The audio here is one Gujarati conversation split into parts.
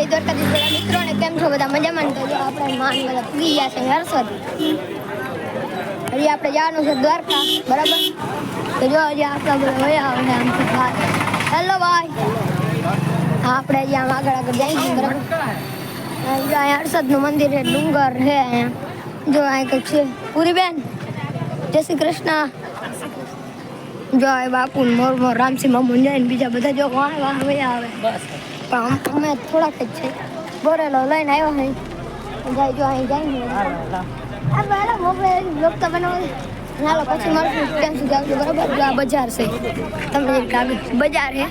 જય દ્વારકાધીશ બધા મિત્રો ને કેમ છો? બધા મજામાં તો આપણે માન બધા પૂરી ગયા છે હર્ષદ. હજી આપણે જવાનું છે દ્વારકા, બરાબર? તો જો હજી આપણા બધા વયા આવે આમ તો બહાર. હેલો ભાઈ. હા, આપણે હજી આમ આગળ આગળ જઈ છીએ બરાબર? અહીંયા હર્ષદનું મંદિર છે, ડુંગર છે અહીંયા. જો અહીં કંઈક છે. પૂરી બેન જય શ્રી કૃષ્ણ. જો આ બાપુ મોર મોર રામસિંહ મામુ જાય બીજા બધા જો વાહ વાહ વયા આવે. પણ અમે થોડાક જ છે. બોરેલો લઈને આવ્યો હે. જાય જો અહીં જાય આ બાળા મોબાઈલ બ્લોગ તો બનાવો. હાલો પછી મળશું. ત્યાં સુધી આવજો. બરાબર? આ બજાર છે. તમને આગળ બજાર છે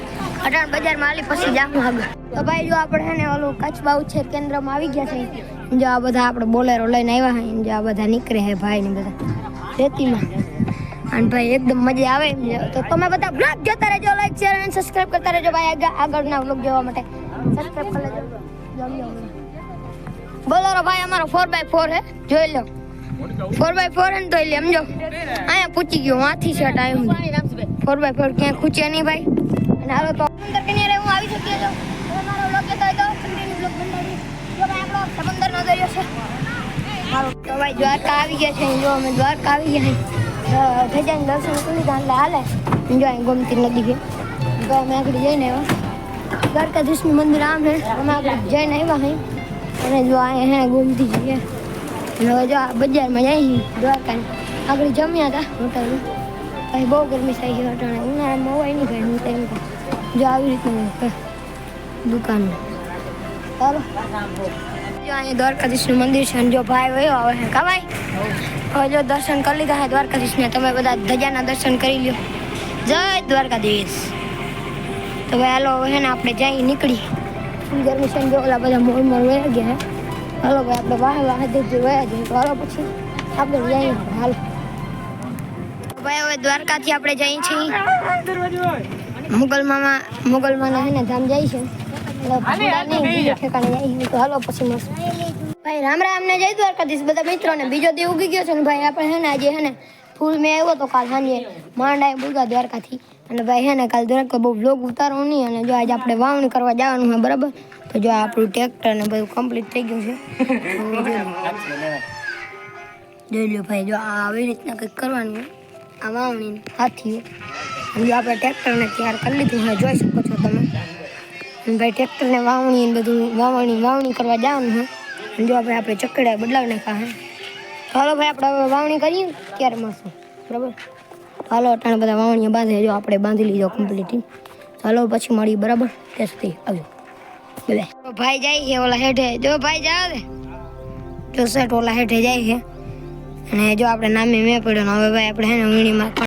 અટાણ બજારમાં આલી પછી જામું આગળ. તો ભાઈ જો આપણે હે ને ઓલું કચ્છ બાઉ છે કેન્દ્રમાં આવી ગયા છે જો આ બધા આપણે બોલેરો લઈને આવ્યા હે. જો આ બધા નીકળે હે ભાઈ ને બધા. રેતીમાં. અને ભાઈ એકદમ મજા આવે એમ. તો તમે બધા બ્લોગ જોતા રહેજો લાઈક શેર અને સબસ્ક્રાઇબ કરતા રહેજો ભાઈ. આગળ આગળના બ્લોગ જોવા માટે સબસ્ક્રાઇબ કરી લેજો. જમ્યો બોલો ભાઈ, અમારો ફોર બાય ફોર હે. જોઈ લો. ફોર બાય ફોર ને જોઈ લે, સમજો? અહીંયા પૂછી ગયો વાંથી છે ટાઈમ ફોર બાય ફોર ક્યાંય ખૂચે નહીં ભાઈ. અને હાલો તો સમંદર કિનારે હું આવી શકીએ છો. મારો બ્લોગ જોતા હોય તો કન્ટિન્યુ બ્લોગ બનાવી. જો ભાઈ, આપણો સમંદરનો દરિયો છે. તો ભાઈ દ્વારકા આવી ગયા છે. જો અમે દ્વારકા આવી ગયા છે ધજાને દર્શન કરી એટલે હાલે જો અહીં ગોમતી નદી છે. તો અમે આગળ જઈને આવ્યા. દ્વારકાધીશનું મંદિર આમ છે. અમે આગળ જઈને આવ્યા હે અને જો અહીંયા હે ગોમતી અને હવે જો આ બજારમાં છે, દ્વારકાને. આગળ જમ્યા હતા હોટલમાં. પછી બહુ ગરમી થઈ છે અટાણે ઉનાળામાં હોય નહીં ભાઈ, હું તેમ જો આવી રીતનું દુકાન ચાલો જો અહીંયા દ્વારકાધીશનું મંદિર છે અને જો ભાઈ વયો આવે છે કા ભાઈ? હવે જો દર્શન કરી લીધા છે દ્વારકાધીશને તમે બધા ધજાના દર્શન કરી લ્યો. જય દ્વારકાધીશ. તો ભાઈ હાલો હવે ને આપણે જઈ નીકળી ગરમી જો ઓલા બધા મોર મોર વયા ગયા હાલો ભાઈ આપણે વાહ વાહ દેજો વયા જઈએ. હાલો પછી આપણે જઈએ હાલો. ભાઈ હવે દ્વારકાથી આપણે જઈએ છીએ. મુગલ મામા મુગલ માના હે ને ધામ જાય છે. હાલો પછી મળશું. ભાઈ રામ રામ ને જય દ્વારકાધીશ. બધા મિત્રો ને બીજો દી ઉગી ગયો છે ને ભાઈ આપણે હે ને આજે હે ને ફૂલ મેં આવ્યો તો કાલ સાંજે માંડા બોલતા દ્વારકાથી. અને ભાઈ હે ને કાલ દ્વારકા બહુ બ્લોગ ઉતારવો નહીં અને જો આજે આપણે વાવણી કરવા જવાનું હોય બરાબર? તો જો આપણું ટ્રેક્ટર ને બધું કમ્પ્લીટ થઈ ગયું છે. જોઈ લો ભાઈ જો આ આવી રીતના કંઈક કરવાનું આ વાવણી હાથી જો આપણે ટ્રેક્ટરને તૈયાર કરી લીધું હોય જોઈ શકો છો તમે. ભાઈ ટ્રેક્ટરને વાવણી ને બધું વાવણી વાવણી કરવા જવાનું અને જો આપણે આપણે ચકડા બદલાવી નાખા છે હાલો ભાઈ, આપણે વાવણી કરીએ ત્યારે મળશે. બરાબર? હાલો, અટાણે બધા વાવણીઓ બાંધે. જો આપણે બાંધી લીધો કમ્પ્લીટ ચાલો પછી મળીએ, બરાબર? ત્યાં સુધી ભાઈ જાય છે ઓલા હેઠે. જો ભાઈ જાવ જો સેટ ઓલા હેઠે જાય છે. અને જો આપણે નામે મેં પડ્યો હવે ભાઈ આપણે હે ને વીણીમાં